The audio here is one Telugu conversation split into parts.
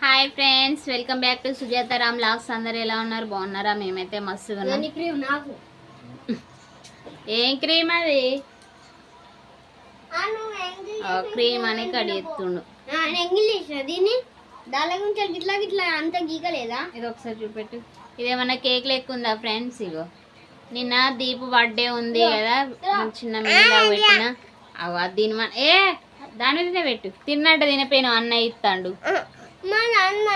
Hi friends welcome back to Sujatha Ram logs అందరు ఎలా ఉన్నారు? బాగున్నారా? మేమైతే మస్తుగా నాకు? ఏం క్రీమ్ అది? క్రీమ్ అని దాని గురించి గిట్లా అంత గీకలేదా? ఇది ఒకసారి చూపెట్టు. ఇదేమన్నా కేక్ లెక్క ఉందా ఫ్రెండ్స్? ఇగో. నిన్న దీపు బర్త్డే ఉంది కదా చిన్న మీద పెట్టిన. అది దీని మన ఏ! దాని మీదనే పెట్టు. తిన్నట్టు తినపోయిన అన్న ఇస్తాడు మా నాన్న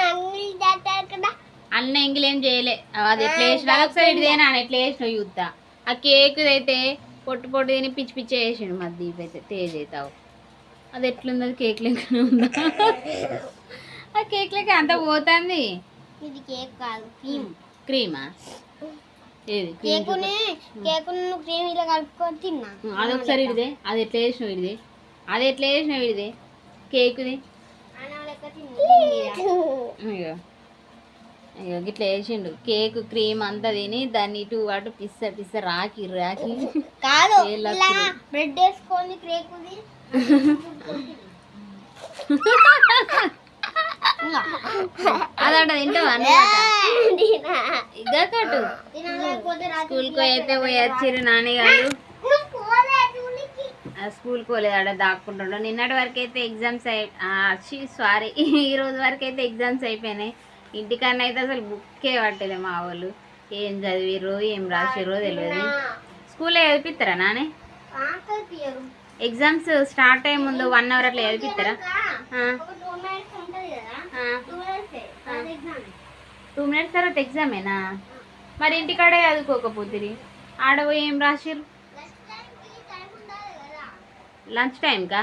కదా. అన్న ఎంగిలేం చేయలే. అది ఎట్లా వేసిన ఒకసారి అని ఎట్లా వేసిన చూద్దా. ఆ కేక్ అయితే పొట్టు పొట్టు తిని పిచ్చి పిచ్చి వేసిండు మరి దీపు అయితే తేజ్ అవుతావు అది ఎట్లుంది అది కేక్ లెక్కనే ఉందా? ఆ కేక్ లెక్క అంత పోతుంది. ఇది కేక్ కాదు క్రీమ్. క్రీమా? ఏది కేకుని కేకుని క్రీమ్ ఇలా కలుపుకొని తిన్నా. అది ఒకసారి ఇడిదే అది ఎట్లా వేసినావు ఇడిదే అది ఎట్లా వేసినావు ఇడిదే కేకుది లెక్క అయ్యో అయ్యో గిట్లా వేసిండు కేక్ క్రీమ్ అంతా తిని దాన్ని ఇటు అటు పిస్స పిస్స రాకి రాకి కాదు లక్కులు. బ్రెడ్ వేసుకొని అదంట తింటావా తినలేకపోతే స్కూల్కి అయితే పోయి వచ్చిర్రు నాన్నగారు ఆ స్కూల్కి పోలేదు ఆడ దాక్కుంటుండో. నిన్నటి వరకు అయితే ఎగ్జామ్స్ అయి సారీ ఈ రోజు వరకు అయితే ఎగ్జామ్స్ అయిపోయినాయి. ఇంటికన్నా అయితే అసలు బుక్కే పట్టలే మా వాళ్ళు. ఏం చదివిర్రు ఏం రాసిర్రో తెలియదు స్కూల్లో చదివిస్తారా నానే? ఎగ్జామ్స్ స్టార్ట్ అయ్యే ముందు వన్ అవర్ అట్లా చదివిస్తారా టూ మినిట్స్ తర్వాత ఎగ్జామేనా? మరి ఇంటికాడే చదువుకోకపోతుంది ఆడ ఏం రాసిర్రు? లంచ్ టైంకా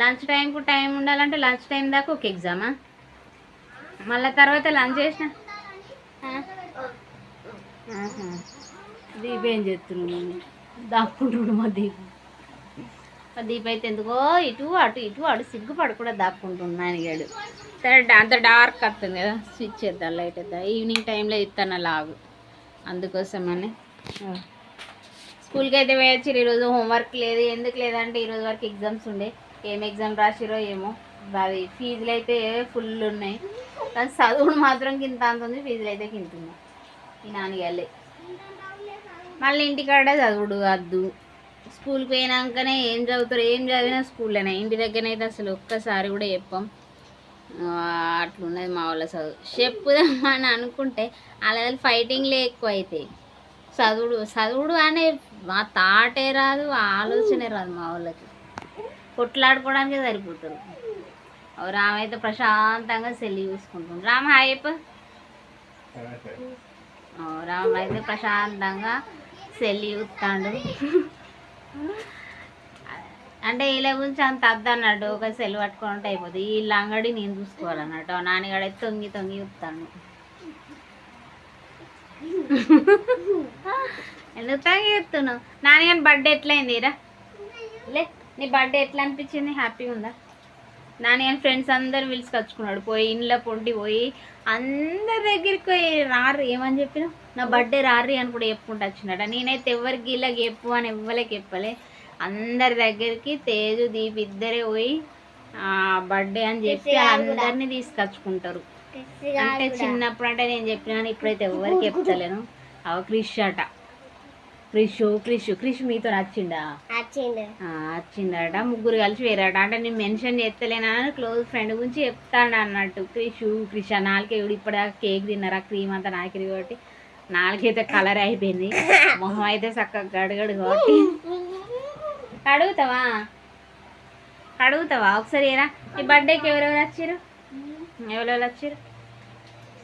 లంచ్ టైంకు టైం ఉండాలంటే లంచ్ టైం దాకా ఒక ఎగ్జామా మళ్ళీ తర్వాత లంచ్ చేసిన? దీప్ ఏం చేస్తున్నాడు దాక్కుంటుడు మా దీప్. మా దీప్ అయితే ఎందుకో ఇటు అటు ఇటు అటు సిగ్గుపడు కూడా దాక్కుంటున్నాను అడిగాడు. సరే అంత డార్క్ వస్తుంది కదా స్విచ్ చేద్దాం లైట్ వేద్దాం. ఈవినింగ్ టైంలో ఇస్తాను లాగు. అందుకోసమని. స్కూల్కి అయితే వేయచ్చు ఈరోజు హోంవర్క్ లేదు. ఎందుకు లేదంటే ఈరోజు వరకు ఎగ్జామ్స్ ఉండే. ఏం ఎగ్జామ్ రాసిరో ఏమో. అది ఫీజులు అయితే ఫుల్ ఉన్నాయి. కానీ చదువుడు మాత్రం కింద అంత ఉంది. ఫీజులు అయితే కింద ఉన్నాయి. ఈ నాన్నగాళ్ళే. మళ్ళీ ఇంటికాడ చదువుడు వద్దు. స్కూల్కి పోయినాకనే ఏం చదువుతారు? ఏం చదివినా స్కూల్లోనే. ఇంటి దగ్గరనైతే అసలు ఒక్కసారి కూడా చెప్పాం. అట్లున్నది మా వాళ్ళ చదువు. చెప్పుదామని అనుకుంటే అలా ఫైటింగ్లే ఎక్కువ అవుతాయి చదువుడు చదువుడు అనే మా తాటే రాదు ఆలోచనే రాదు మా వాళ్ళకి. కొట్లాడుకోవడానికే సరిపోతారు ఓ రామ అయితే ప్రశాంతంగా సెల్లి చూసుకుంటుంది. రామ హైప్ ఓ రామ అయితే ప్రశాంతంగా సెల్లి చూస్తాడు. అంటే వీళ్ళ గురించి అంత అద్దన్నట్టు ఒక సెల్ పట్టుకొని అయిపోతుంది. వీళ్ళ అంగడి నేను చూసుకోవాలన్నట్టు నాన్నగాడైతే తొంగి తొంగి చూస్తాను ఎందుకు తొంగి చూస్తున్నావు? నాన్నగారి బర్త్డే ఎట్లయింది రా లే నీ బర్త్డే ఎట్లా అనిపించింది? హ్యాపీగా ఉందా? నాన్నగారి ఫ్రెండ్స్ అందరు పిలుచుకొచ్చుకున్నాడు. పోయి ఇంట్లో పొంటి పోయి అందరి దగ్గరికి పోయి రారు ఏమని చెప్పిన నా బర్త్డే రారి అని కూడా చెప్పుకుంటూ వచ్చినాడు నేనైతే ఎవరికి వీళ్ళకి చెప్పు అని ఎవ్వరికి చెప్పలే. అందరి దగ్గరికి తేజు దీప్ ఇద్దరే పోయి బర్త్డే అని చెప్పి అందరినీ తీసుకొచ్చుకుంటారు. అంటే చిన్నప్పుడు అంటే నేను చెప్పినాను ఇప్పుడైతే ఎవరికి చెప్తలేను. అవ క్రిష్ అట. క్రిష్ క్రిష్ క్రిష్ మీతో నచ్చిండా? వచ్చిండు ఆ, వచ్చిందట ముగ్గురు కలిసి వేరట. అంటే నేను మెన్షన్ చేస్తలేనా క్లోజ్ ఫ్రెండ్ గురించి చెప్తాడు అన్నట్టు. క్రిషు క్రిష నాలుకే ఇప్పుడు కేక్ తిన్నారా? క్రీమ్ అంతా నాకిరి కాబట్టి నాలుగైతే కలర్ అయిపోయింది. మొహం అయితే చక్కగా గడగడు కాబట్టి. కడుగుతావా? కడుగుతావా? ఒకసారి ఏరా. ఈ బర్త్డేకి ఎవరెవరు వచ్చారు? ఎవరెవరు వచ్చారు వాళ్ళ పేరు నాకు తెలియదు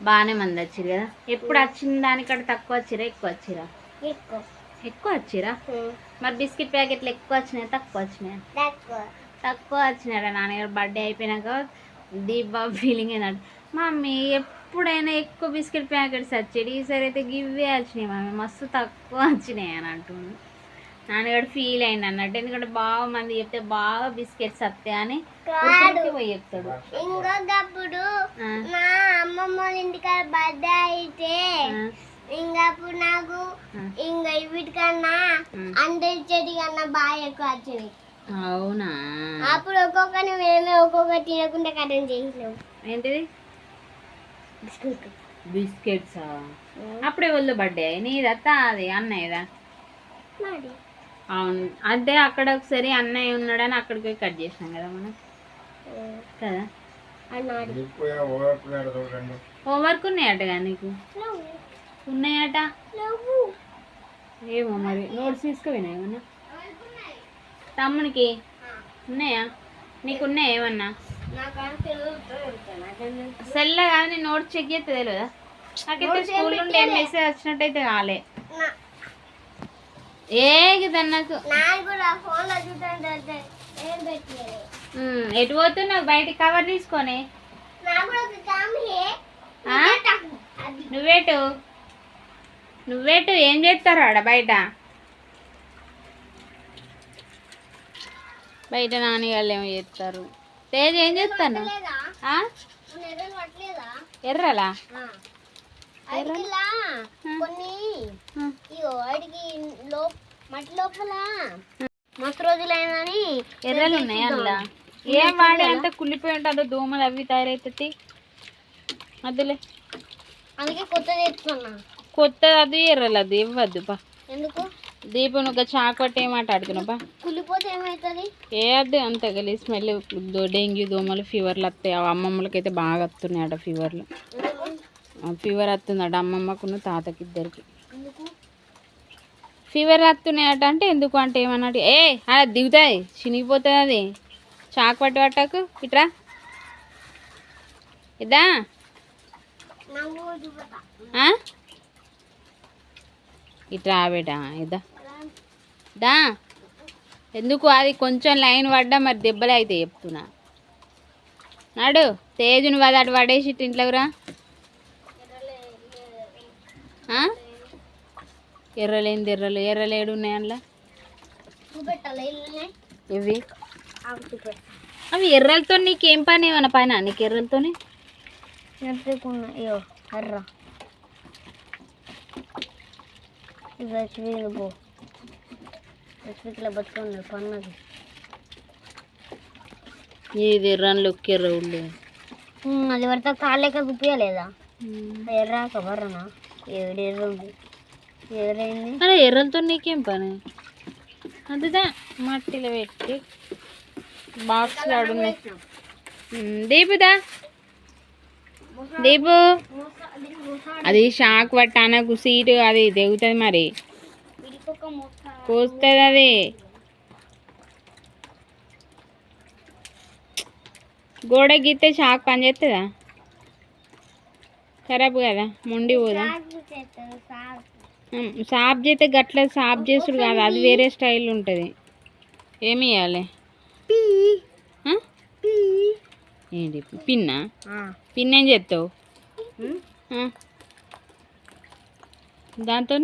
బాగానే మంది వచ్చిరు కదా? ఎప్పుడు వచ్చిన దానికంటే తక్కువ వచ్చిరా ఎక్కువ వచ్చిరా? ఎక్కువ ఎక్కువ వచ్చిరా? మరి బిస్కెట్ ప్యాకెట్లు ఎక్కువ వచ్చినాయి తక్కువ వచ్చినాయి? తక్కువ తక్కువ వచ్చినారా నాన్నగారు? బర్త్డే అయిపోయినాక దీపా ఫీలింగ్ అయినట్టు మమ్మీ ఎప్పుడైనా ఎక్కువ బిస్కెట్ ప్యాకెట్స్ వచ్చాడు ఈసారి అయితే గివ్వే వచ్చినాయి మమ్మీ. మస్తు తక్కువ వచ్చినాయి అని అంటుంది నాన్నగారు ఫీల్ అయింది అన్నట్టు. ఎందుకంటే బాగా మంది చెప్తే బాగా బిస్కెట్స్ వస్తాయి అని పోయి చెప్తాడు. ఇంకొకప్పుడు మా అమ్మమ్మ ఇంటికాడ బర్త్డే అయితే ఆ, ఇంకా అప్పుడు నాకు. ఇంకా వీటికన్నా. అందరి చెడి కన్నా బాగా ఎక్కువ వచ్చినాయి అవునా? అప్పుడు ఒక్కొక్కరిని మేమే ఒక్కొక్కటి తినకుండా కట్టం చేసినాం. ఏంటిది? బిస్కెట్. బిస్కెట్సా? అప్పుడే వాళ్ళు బర్త్డే. నీదత్తా అది అన్నయ్యదా? అవును. అంటే అక్కడ ఒకసారి అన్నయ్య ఉన్నాడని అక్కడికి పోయి కట్ చేసినాం కదా మనం? కదా? హోంవర్క్ ఉన్నాయటగా నీకు? ఉన్నాయట? ఏమో మరి నోట్స్ తీసుకుపోయినా ఏమన్నా? తమ్మునికి ఉన్నాయా? నీకు ఉన్నాయా ఏమన్నా? సెల్ కానీ నోట్స్ చెక్ చేస్తే తెలియదా నాకైతే స్కూల్ నుండి ఏం మెసేజ్ వచ్చినట్టయితే కాలే. ఏ నాకు నాకు కూడా ఫోన్లో చూడండి ఏం పెట్టలేదు. ఉమ్, ఎటు పోతున్నావు? బయటికి కవర్ తీసుకొని? నువ్వేటు? నువ్వేటు? ఏం చేస్తారు ఆడ బయట? బయట నాన్నగాళ్ళు ఏమో చేస్తారు. తేజ్ ఏం చేస్తాను? ఎర్రలు కొన్ని. ఆ. ఇగో వాడికి లో మట్టి లోపల. మస్తు రోజులైందని ఎర్రలు ఉన్నాయి అందులో? ఏం వాడే? అంత కుళ్ళిపోయి ఉంటుందో దోమలు అవి తయారవుతుంది అదిలే అందుకే కొత్తది తెచ్చుకున్నా. కొత్త అది ఎర్రలు అది. ఇవ్వద్దు బా. ఎందుకు? దీపం ఒక చాకు పట్టి ఏం మాట్లాడుతున్నావు బా? కుళ్ళిపోతే ఏమవుతుంది ఏ అద్దు అంత గలీ స్మెల్. డెంగ్యూ దోమలు ఫీవర్లు వస్తాయి అమ్మమ్మలకైతే బాగా వస్తున్నాయి అట ఫీవర్లు ఫీవర్ వస్తుందట అమ్మమ్మకును తాతకి ఇద్దరికి ఫీవర్ వస్తున్నాయట అంటే ఎందుకు అంటే ఏమన్నట్టు ఏ అలా దిగుతుంది చినిగిపోతుంది అది. చాకు పట్టి పట్టకు ఇట్రా. ఇదా. ఇట్రా బేటా ఇదా. దా. ఎందుకు అది కొంచెం లైన్ పడ్డా మరి దెబ్బలు అయితే చెప్తున్నా. నాడు తేజుని వాడు అటు పడేసి ఇంట్లోకి రా. ఎర్రలేంది ఎర్రలు ఎర్రలేడు ఉన్నాయి అందులో? ఇవి? అవి ఎర్రలతో నీకేం పని? ఏమన్నా పని నీకు అయ్యో ఎర్ర. పో. పన్నది. ఇది ఉళ్ళు అది పడితే కాళ్ళు గుప్పియలేదా? ఎర్రాక బర్రనా ఎర్ర అరే ఎర్రలతో నీకేం పని? అదిదా మట్టిలో పెట్టి బాక్స్ ఆడున్నాయి దీపుదా? దీపు? అది షాక్ పట్టానకు సీటు అది తెగుతుంది మరి. కోస్తుంది అది. గోడ గీస్తే షాక్ పని చేస్తుందా ఖరాబ్ కదా మొండి పోదా? సాఫ్ చేస్తే గట్ల సాఫ్ చేసుడు కాదు అది వేరే స్టైల్ ఉంటుంది. ఏమి ఇవ్వాలి ఏంటి పిన్నా? పిన్ ఏం చేస్తావు? దాంతో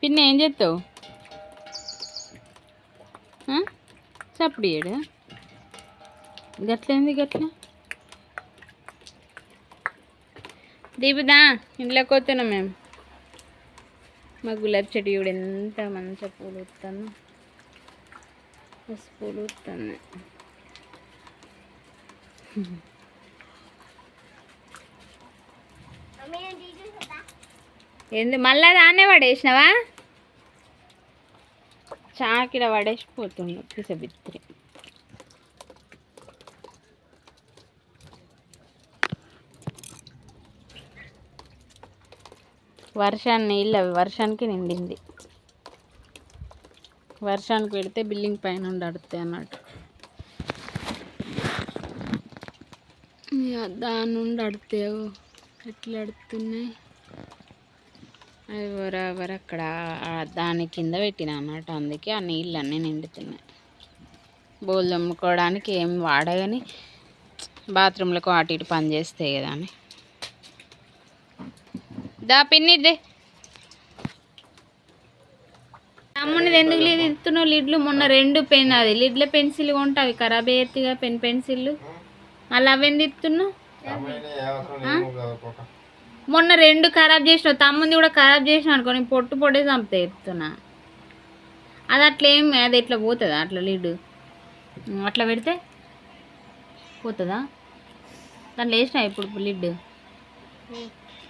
పిన్ ఏం చేస్తావు? చప్పుడు ఏడు గట్లేంది గట్ల దీపుదా ఇంట్లోకి వస్తున్నాం మేము. మా గులాబీ చెట్టు చూడు ఎంత మంచిగా పూలు ఉత్తాను పూలు ఉత్తాను ఏంది మళ్ళా దాన్నే పడేసినావా? చాకిడ పడేసిపోతుండు పిసబిత్రి వర్షాన్ని నీళ్ళు అవి వర్షానికి నిండింది. వర్షానికి పెడితే బిల్డింగ్ పైన ఉండి అడుతాయి అన్నట్టు. ఇక దాని నుండి అడుతావు ఎట్లా అడుతున్నాయి అవి ఎవరెవరు అక్కడ దాని కింద పెట్టిన అన్నట్టు అందుకే ఆ నీళ్ళు అన్నీ నిండుతున్నాయి. బోల్ దమ్ముకోవడానికి ఏం వాడగాని బాత్రూంలకు అటు ఇటు పని చేస్తాయి కదా అని. దా పిన్నిదే తమ్మునిది ఎందుకు లీడ్ ఇస్తున్నావు లిడ్లు? మొన్న రెండు పెన్ అది లిడ్ల పెన్సిల్ కొంటా అవి ఖరాబ్ అయ్యేదిగా పెన్ పెన్సిల్ మళ్ళీ అవెంది ఇస్తున్నావు మొన్న రెండు ఖరాబ్ చేసినావు. తమ్ముంది కూడా ఖరాబ్ చేసిన అనుకో నేను పొట్టు పొట్టే చంపుతా చెప్తున్నా. అది అట్లా అది ఇట్లా పోతుందా? అట్లా లీడు. అట్లా పెడితే పోతుందా? దాంట్లో వేసిన ఇప్పుడు లిడ్?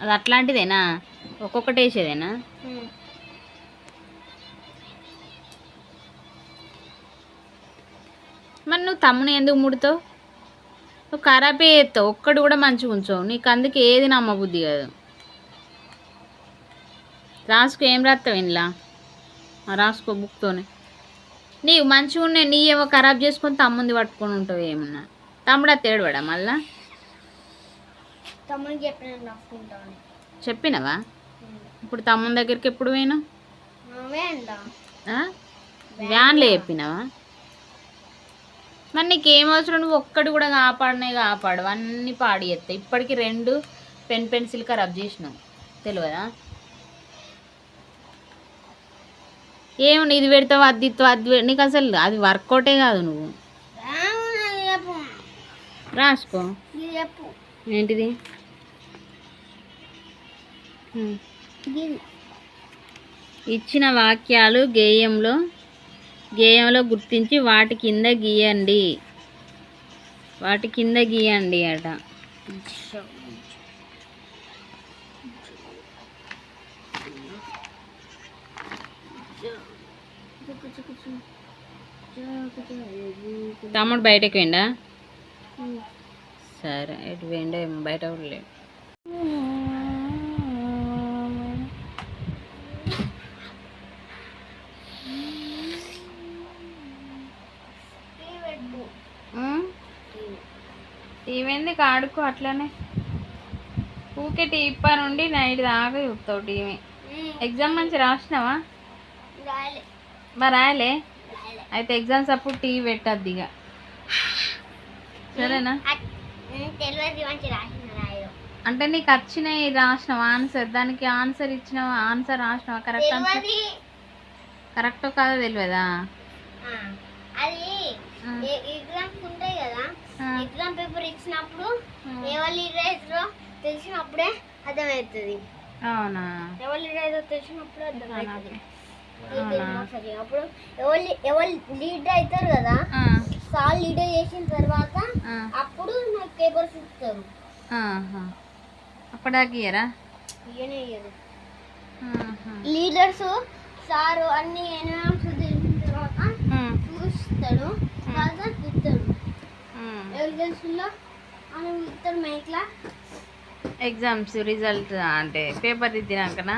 అది అట్లాంటిదేనా? ఒక్కొక్కటి వేసేదేనా? మరి నువ్వు తమ్ముని ఎందుకు ముడతావు? నువ్వు ఖరాబే చేస్తావు. ఒక్కడు కూడా మంచిగా ఉంచావు. నీకు అందుకే ఏది నమ్మబుద్ధి కాదు. రాసుకో ఏం రాస్తావు ఇంట్లో రాసుకో బుక్తోనే. నీవు మంచిగా ఉన్నాయి నీ ఏమో ఖరాబ్ చేసుకొని తమ్ముంది పట్టుకొని ఉంటావు ఏమన్నా. తమ్ముడు తేడవాడా మళ్ళా? చెప్పినవా? ఇప్పుడు తమ్ముని దగ్గరికి ఎప్పుడు ఆ? వ్యాన్లో చెప్పినావా? మరి నీకు ఏం అవసరం? నువ్వు ఒక్కటి కూడా కాపాడనే కాపాడు అన్నీ పాడి చేస్తాయి ఇప్పటికి రెండు పెన్ పెన్సిల్ ఖరాబ్ చేసినావు. తెలియదా ఏమన్నా ఇది పెడతావు అది ఇస్తావు అది నీకు అసలు అది వర్కౌటే కాదు నువ్వు. రాసుకో. ఏంటిది? ఇచ్చిన వాక్యాలు గేయంలో గేయంలో గుర్తించి వాటి కింద గీయండి. వాటి కింద గీయండి అట. తమ్ముడు బయటకు పోయిండా? సరే పోయిండో ఏమో బయట కూడా లేడు. టీవీ ఆడుకో అట్లనే. ఊకే టీపా నుండి నైట్ దాకా చూస్తావు టీవీ. ఎగ్జామ్ మంచి రాసినావా? మరి రాయలే? అయితే ఎగ్జామ్స్ అప్పుడు టీవీ పెట్టద్దు ఇక. సరేనా? అంటే నీకు వచ్చినాయి రాసినావా ఆన్సర్? దానికి ఆన్సర్ ఇచ్చినావా? ఆన్సర్ రాసినావా? Correct answer? కరెక్టో కాదో తెలియదా? అది. ఎగ్జామ్స్ ఉంటాయి. ఎగ్జామ్ పేపర్ ఇచ్చినప్పుడు. ఎవరు లీడర్ తెలిసినప్పుడే అర్థమవుతుంది. అవునా? ఎవరు లీడర్ తెలిసినప్పుడే అర్థమవుతుంది. అప్పుడు ఎవరు ఎవరు లీడర్ అవుతారు కదా ఆ, సార్ లీడర్ చేసిన తర్వాత అప్పుడు నాకు పేపర్స్ ఇస్తారు. ఇయ్యరు? ఆహా. లీడర్స్ సార్ అన్ని ఎనామ్స్ తెలిసిన తర్వాత చూస్తాడు తర్వాత ఇస్తాడు ఉమ్. ఎవిడెన్స్లో అని ఇస్తాడు మైక్లా? ఎగ్జామ్స్ రిజల్ట్ అంటే పేపర్ ఇద్దినాకనా